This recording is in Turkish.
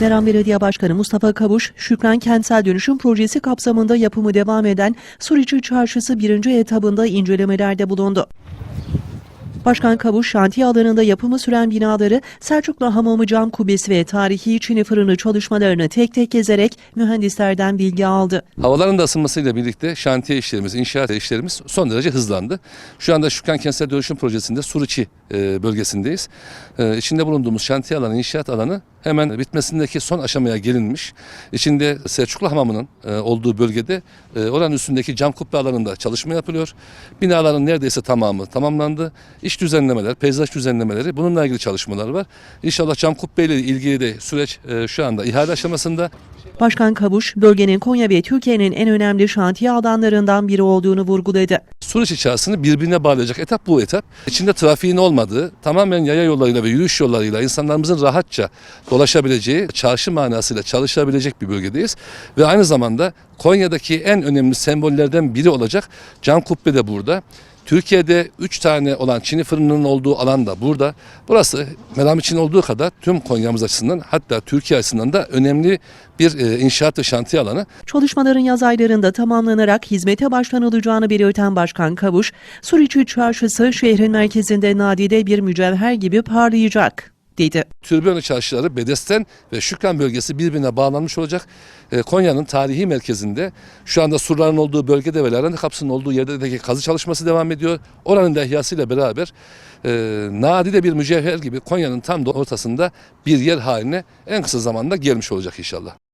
Meram Belediye Başkanı Mustafa Kavuş, Şükran Kentsel Dönüşüm Projesi kapsamında yapımı devam eden Suriçi Çarşısı birinci etabında incelemelerde bulundu. Başkan Kavuş, şantiye alanında yapımı süren binaları, Selçuklu Hamamı cam kubbesi ve tarihi Çini fırını çalışmalarını tek tek gezerek mühendislerden bilgi aldı. Havaların da ısınmasıyla birlikte şantiye işlerimiz, inşaat işlerimiz son derece hızlandı. Şu anda Şükran Kentsel Dönüşüm Projesi'nde Suruçi e, bölgesindeyiz. E, içinde bulunduğumuz şantiye alanı, inşaat alanı hemen bitmesindeki son aşamaya gelinmiş. İçinde Selçuklu Hamamı'nın e, olduğu bölgede e, oranın üstündeki cam kubbe alanında çalışma yapılıyor. Binaların neredeyse tamamı tamamlandı. İş düzenlemeler, peyzaj düzenlemeleri bununla ilgili çalışmalar var. İnşallah cam kubbe ile ilgili de süreç e, şu anda ihale aşamasında. Başkan Kavuş, bölgenin Konya ve Türkiye'nin en önemli şantiye alanlarından biri olduğunu vurguladı. Suriç çağrısını birbirine bağlayacak etap bu etap. İçinde trafiğin olmadığı, tamamen yaya yollarıyla ve yürüyüş yollarıyla insanlarımızın rahatça dolaşabileceği, çarşı manasıyla çalışabilecek bir bölgedeyiz. Ve aynı zamanda Konya'daki en önemli sembollerden biri olacak Can Kubbe de burada. Türkiye'de 3 tane olan Çini fırınının olduğu alan da burada. Burası Meram için olduğu kadar tüm Konya'mız açısından hatta Türkiye açısından da önemli bir e, inşaat ve şantiye alanı. Çalışmaların yaz aylarında tamamlanarak hizmete başlanılacağını belirten Başkan Kavuş, Suriçi Çarşısı şehrin merkezinde nadide bir mücevher gibi parlayacak, dedi. Türbiyonu çarşıları Bedesten ve Şükran bölgesi birbirine bağlanmış olacak. Ee, Konya'nın tarihi merkezinde şu anda surların olduğu bölgede ve Larende Kapısı'nın olduğu yerdeki kazı çalışması devam ediyor. Oranın da ihyasıyla beraber e, nadide bir mücevher gibi Konya'nın tam da ortasında bir yer haline en kısa zamanda gelmiş olacak inşallah.